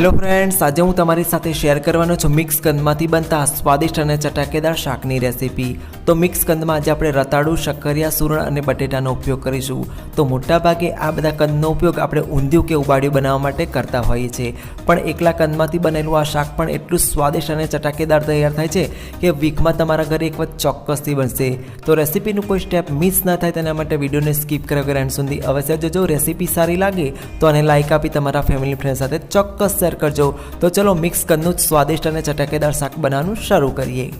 Hello friends આજે હું તમારી સાથે શેર કરવાનો છું મિક્સ કંદમાંથી બનતા સ્વાદિષ્ટ અને ચટાકેદાર શાકની રેસીપી તો મિક્સ કંદમાં આજે આપણે રતાળું, શક્કરિયા, સુરણ અને બટેટાનો ઉપયોગ કરીશું. તો મોટાભાગે આ બધા કંદનો ઉપયોગ આપણે ઊંધિયું કે ઉબાડિયું બનાવવા માટે કરતા હોઈએ છીએ. પણ એકલા કંદમાંથી બનેલું આ શાક પણ એટલું સ્વાદિષ્ટ અને ચટાકેદાર તૈયાર થાય છે કે વીકમાં તમારા ઘરે એક વખત ચોક્કસથી બનશે. તો રેસીપીનું કોઈ સ્ટેપ મિસ ન થાય તેના માટે વિડીયોને સ્કીપ કર્યા વગર એન્ડ સુધી અવશ્ય જોજો. રેસીપી સારી લાગે તો આને લાઇક આપી તમારા ફેમિલી ફ્રેન્ડ સાથે ચોક્કસ શેર કરજો. તો ચલો મિક્સ કંદનું જ સ્વાદિષ્ટ અને ચટાકેદાર શાક બનાવવાનું શરૂ કરીએ.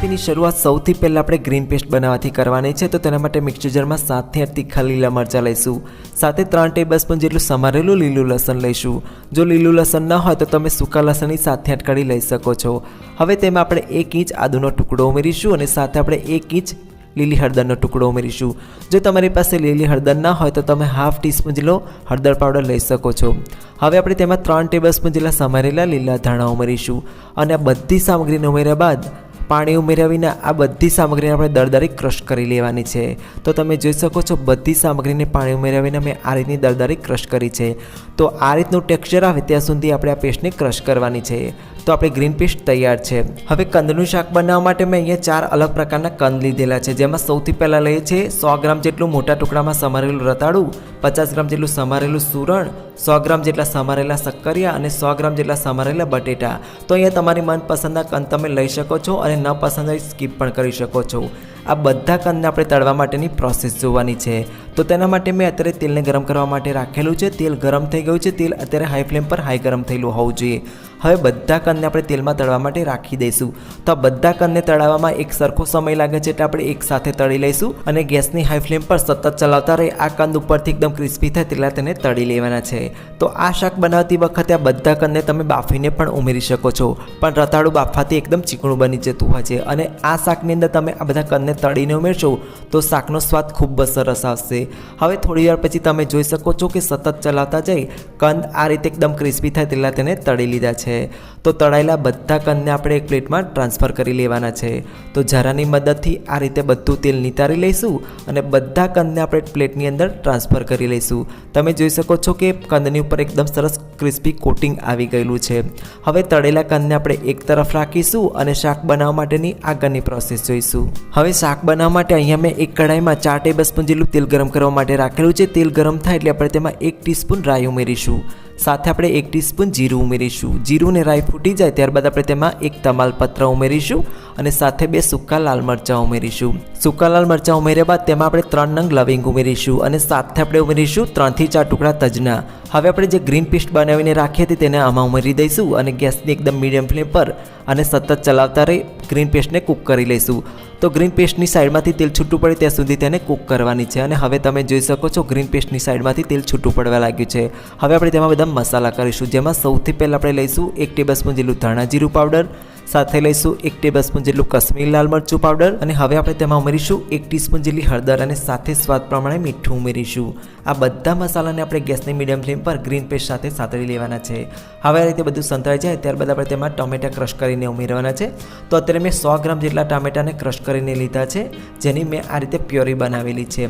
રેસીપીની શરૂઆત સૌથી પહેલાં આપણે ગ્રીન પેસ્ટ બનાવવાથી કરવાની છે, તો તેના માટે મિક્સર જારમાં સાતથી આઠ તીખા લીલા મરચાં લઈશું. સાથે ત્રણ ટેબલ સ્પૂન જેટલું સમારેલું લીલું લસણ લઈશું. જો લીલું લસણ ન હોય, તો તમે સૂકા લસણની સાથે આઠ કળી લઈ શકો છો. હવે તેમાં આપણે એક ઇંચ આદુનો ટુકડો ઉમેરીશું અને સાથે આપણે એક ઇંચ લીલી હળદરનો ટુકડો ઉમેરીશું. જો તમારી પાસે લીલી હળદર ના હોય, તો તમે હાફ ટીસ્પૂન જેટલો હળદર પાવડર લઈ શકો છો. હવે આપણે તેમાં ત્રણ ટેબલ સ્પૂન જેટલા સમારેલા લીલા ધાણા ઉમેરીશું. અને આ બધી સામગ્રીને ઉમેર્યા બાદ પાણી ઉમેર્યા વિના આ બધી સામગ્રીને આપણે દરદારી ક્રશ કરી લેવાની છે. તો તમે જોઈ શકો છો, બધી સામગ્રીને પાણી ઉમેર્યા વિના મેં આ રીતની દરદારી ક્રશ કરી છે. તો આ રીતનું ટેક્સચર આવે ત્યાં સુધી આપણે આ પેસ્ટને ક્રશ કરવાની છે. તો આપણે ગ્રીન પેસ્ટ તૈયાર છે. હવે કંદનું શાક બનાવવા માટે મેં અહીંયા ચાર અલગ પ્રકારના કંદ લીધેલા છે. જેમાં સૌથી પહેલાં લઈએ છીએ સો ગ્રામ જેટલું મોટા ટુકડામાં સમારેલું રતાળું, પચાસ ગ્રામ જેટલું સમારેલું સુરણ સો ગ્રામ જેટલા સમારેલા સક્કરિયા અને સો ગ્રામ જેટલા સમારેલા બટેટા. તો અહીંયા તમારી મનપસંદના કંદ તમે લઈ શકો છો અને ન પસંદ હોય સ્કીપ પણ કરી શકો છો. આ બધા કંદને આપણે તળવા માટેની પ્રોસેસ જોવાની છે. તો તેના માટે મેં અત્યારે તેલને ગરમ કરવા માટે રાખેલું છે. તેલ ગરમ થઈ ગયું છે. તેલ અત્યારે હાઈ ફ્લેમ પર હાઈ ગરમ થયેલું હોવું જોઈએ. હવે બધા કંદને આપણે તેલમાં તળવા માટે રાખી દઈશું. તો આ બધા કંદને તળાવવામાં એક સરખો સમય લાગે છે એટલે આપણે એક સાથે તળી લઈશું અને ગેસની હાઈ ફ્લેમ પર સતત ચલાવતા રહી આ કંદ ઉપરથી એકદમ ક્રિસ્પી થાય તેટલા તેને તળી લેવાના છે. તો આ શાક બનાવતી વખતે આ બધા કંદને તમે બાફીને પણ ઉમેરી શકો છો. પણ રતાળું બાફવાથી એકદમ ચીકણું બની જતું હોય છે. અને આ શાકની અંદર તમે આ બધા કંદને તળીને ઉમેરશો તો શાકનો સ્વાદ ખૂબ જ સરસ આવશે. હવે થોડી વાર પછી તમે જોઈ શકો છો કે સતત ચલાવતા જઈ કંદ આ રીતે એકદમ ક્રિસ્પી થાય તેટલા તેને તળી લીધા છે. તો તળાયેલા બધા કંદને આપણે એક પ્લેટમાં ટ્રાન્સફર કરી લેવાના છે. તો જરાની મદદથી આ રીતે બધું તેલ નિતારી લઈશું અને બધા કંદને આપણે પ્લેટની અંદર ટ્રાન્સફર કરી લઈશું. તમે જોઈ શકો છો કે કંદની ઉપર એકદમ સરસ ક્રિસ્પી કોટિંગ આવી ગયેલું છે. હવે તળેલા કંદને આપણે એક તરફ રાખીશું અને શાક બનાવવા માટેની આગળની પ્રોસેસ જોઈશું. હવે શાક બનાવવા માટે અહીંયા મેં એક કઢાઈમાં ચાર ટેબલ સ્પૂન જેટલું તેલ ગરમ કરવા માટે રાખેલું છે. તેલ ગરમ થાય એટલે આપણે તેમાં એક ટીસ્પૂન રાઈ ઉમેરીશું. સાથે આપણે એક ટીસ્પૂન જીરું ઉમેરીશું. જીરું ને રાઈ ફૂટી જાય ત્યારબાદ આપણે તેમાં એક તમાલપત્ર ઉમેરીશું. અને સાથે બે સૂકા લાલ મરચાં ઉમેરીશું. સૂકા લાલ મરચાં ઉમેર્યા બાદ તેમાં આપણે ત્રણ નંગ લવિંગ ઉમેરીશું અને સાથે આપણે ઉમેરીશું ત્રણથી ચાર ટુકડા તજના. હવે આપણે જે ગ્રીન પેસ્ટ બનાવીને રાખી હતી તેને આમાં ઉમેરી દઈશું અને ગેસની એકદમ મીડિયમ ફ્લેમ પર અને સતત ચલાવતા રહી ગ્રીન પેસ્ટને કૂક કરી લઈશું. તો ગ્રીન પેસ્ટની સાઈડમાંથી તેલ છૂટું પડે ત્યાં સુધી તેને કૂક કરવાની છે અને હવે તમે જોઈ શકો છો ગ્રીન પેસ્ટની સાઈડમાંથી તેલ છૂટું પડવા લાગ્યું છે. હવે આપણે તેમાં બધા મસાલા કરીશું, જેમાં સૌથી પહેલાં આપણે લઈશું એક ટેબલ સ્પૂન જેટલું ધાણા જીરું પાવડર સાથે લઈશું એક ટેબલ સ્પૂન જેટલું કશ્મીરી લાલ મરચું પાવડર અને હવે આપણે તેમાં ઉમેરીશું એક ટીસ્પૂન જેટલી હળદર અને સાથે સ્વાદ પ્રમાણે મીઠું ઉમેરીશું. આ બધા મસાલાને આપણે ગેસની મીડિયમ ફ્લેમ પર ગ્રીન પેસ્ટ સાથે સાતળી લેવાના છે. હવે આ રીતે બધું સંતળાઈ જાય ત્યારબાદ આપણે તેમાં ટમેટા ક્રશ કરીને ઉમેરવાના છે. તો અત્યારે મેં સો ગ્રામ જેટલા ટામેટાને ક્રશ કરીને લીધા છે, જેની મેં આ રીતે પ્યોરી બનાવેલી છે.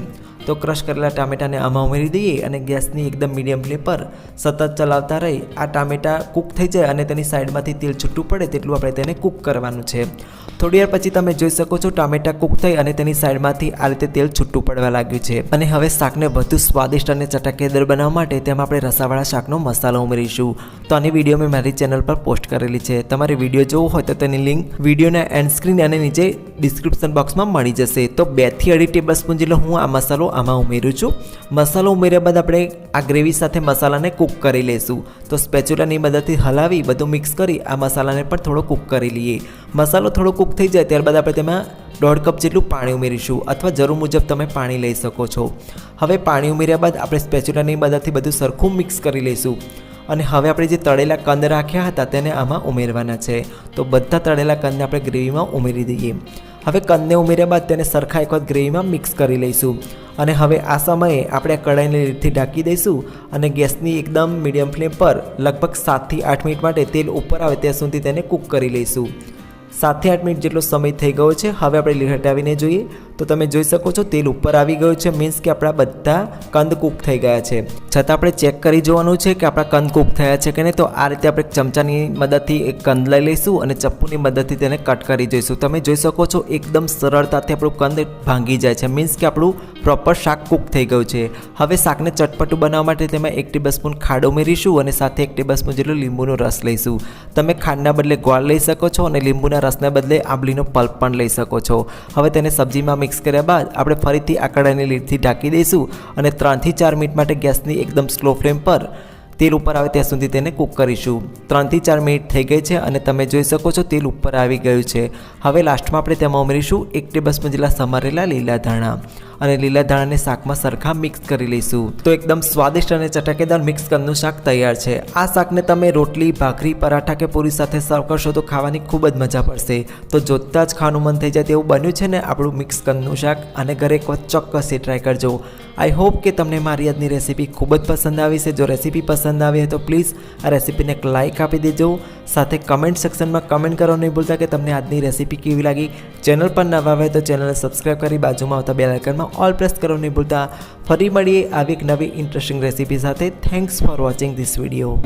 તો ક્રશ કરેલા ટામેટાને આમાં ઉમેરી દઈએ અને ગેસની એકદમ મીડિયમ ફ્લેમ પર સતત ચલાવતા રહી. આ ટામેટા કૂક થઈ જાય અને તેની સાઈડમાંથી તેલ છૂટું પડે તેટલું આપણે તેને કૂક કરવાનું છે. થોડી વાર પછી તમે જોઈ શકો છો ટામેટા કૂક થઈ અને તેની સાઈડમાંથી આ રીતે તેલ છૂટું પડવા લાગ્યું છે. અને હવે શાકને વધુ સ્વાદિષ્ટ અને ચટાકેદાર બનાવવા માટે તેમાં આપણે રસાવાળા શાકનો મસાલો ઉમેરીશું. તો આની વીડિયો મેં મારી ચેનલ પર પોસ્ટ કરેલી છે. તમારે વીડિયો જોવો હોય તો તેની લિંક વિડીયોના એન્ડ સ્ક્રીન અને નીચે ડિસ્ક્રિપ્શન બોક્સમાં મળી જશે. તો બેથી અઢી ટેબલ સ્પૂન જેટલો હું આ મસાલો આમાં ઉમેરું છું. મસાલો ઉમેર્યા બાદ આપણે આ ગ્રેવી સાથે મસાલાને કૂક કરી લઈશું. તો સ્પેચ્યુલાની મદદથી હલાવી, બધું મિક્સ કરી આ મસાલાને પણ થોડો કૂક કરી લઈએ. મસાલો થોડો કૂક થઈ જાય ત્યારબાદ આપણે તેમાં દોઢ કપ જેટલું પાણી ઉમેરીશું અથવા જરૂર મુજબ તમે પાણી લઈ શકો છો. હવે પાણી ઉમેર્યા બાદ આપણે સ્પેચ્યુલાની મદદથી બધું સરખું મિક્સ કરી લઈશું. અને હવે આપણે જે તળેલા કંદ રાખ્યા હતા તેને આમાં ઉમેરવાના છે. તો બધા તળેલા કંદને આપણે ગ્રેવીમાં ઉમેરી દઈએ. હવે કંદને ઉમેર્યા બાદ તેને સરખા એક વખત ગ્રેવીમાં મિક્સ કરી લઈશું. અને હવે આ સમયે આપણે આ કઢાઈને લીડથી ઢાંકી દઈશું અને ગેસની એકદમ મીડિયમ ફ્લેમ પર લગભગ સાતથી આઠ મિનિટ માટે તેલ ઉપર આવે ત્યાં સુધી તેને કૂક કરી લઈશું. સાતથી આઠ મિનિટ જેટલો સમય થઈ ગયો છે. હવે આપણે લીલ હટાવીને જોઈએ. તો તમે જોઈ શકો છો, તેલ ઉપર આવી ગયું છે. મીન્સ કે આપણા બધા કંદ કૂક થઈ ગયા છે. છતાં આપણે ચેક કરી જોવાનું છે કે આપણા કંદ કૂક થયા છે કે નહીં. તો આ રીતે આપણે ચમચાની મદદથી એક કંદ લઈ લઈશું અને ચપ્પુની મદદથી તેને કટ કરી જોઈશું. તમે જોઈ શકો છો, એકદમ સરળતાથી આપણું કંદ ભાંગી જાય છે. મીન્સ કે આપણું પ્રોપર શાક કૂક થઈ ગયું છે. હવે શાકને ચટપટું બનાવવા માટે તેમાં એક ટેબલ સ્પૂન ખાંડ ઉમેરીશું અને સાથે એક ટેબલ સ્પૂન જેટલું લીંબુનો રસ લઈશું. તમે ખાંડના બદલે ગોળ લઈ શકો છો અને લીંબુના રસના બદલે આંબલીનો પલ્પ પણ લઈ શકો છો. હવે તેને સબ્જીમાં મિક્સ કર્યા બાદ આપણે ફરીથી આ કડાઈની લીડથી ઢાંકી દઈશું અને ત્રણથી ચાર મિનિટ માટે ગેસની એકદમ સ્લો ફ્લેમ પર તેલ ઉપર આવે ત્યાં સુધી તેને કૂક કરીશું. ત્રણથી ચાર મિનિટ થઈ ગઈ છે અને તમે જોઈ શકો છો તેલ ઉપર આવી ગયું છે. હવે લાસ્ટમાં આપણે તેમાં ઉમેરીશું એક ટેબલ સ્પૂન જેટલા સમારેલા લીલા ધાણા. અને લીલા ધાણાને શાકમાં સરખા મિક્સ કરી લઈશું. તો એકદમ સ્વાદિષ્ટ અને ચટાકેદાર મિક્સ કંદનું શાક તૈયાર છે. આ શાકને તમે રોટલી, ભાખરી, પરાઠા કે પૂરી સાથે સર્વ કરશો તો ખાવાની ખૂબ જ મજા પડશે. તો જોતાં જ ખાવાનું મન થઈ જાય તેવું બન્યું છે ને આપણું મિક્સ કંદનું શાક. અને ઘરે એક વખત ચોક્કસથી ટ્રાય કરજો. આઈ હોપ કે તમને મારી આજની રેસીપી ખૂબ જ પસંદ આવી છે. જો રેસીપી પસંદ આવી હોય તો પ્લીઝ આ રેસીપીને એક લાઇક આપી દેજો. સાથે કમેન્ટ સેક્શનમાં કમેન્ટ કરો. નહીં ભૂલતા કે તમને આજની રેસીપી કેવી લાગી? ચેનલ પર નવા હોય તો ચેનલને સબસ્ક્રાઈબ કરી બાજુમાં આવતા બે ઓલ પ્રેસ કરો, નહીં ભૂલતા. ફરી મળીએ આવી એક નવી ઇન્ટરેસ્ટિંગ રેસીપી સાથે. Thanks for watching this video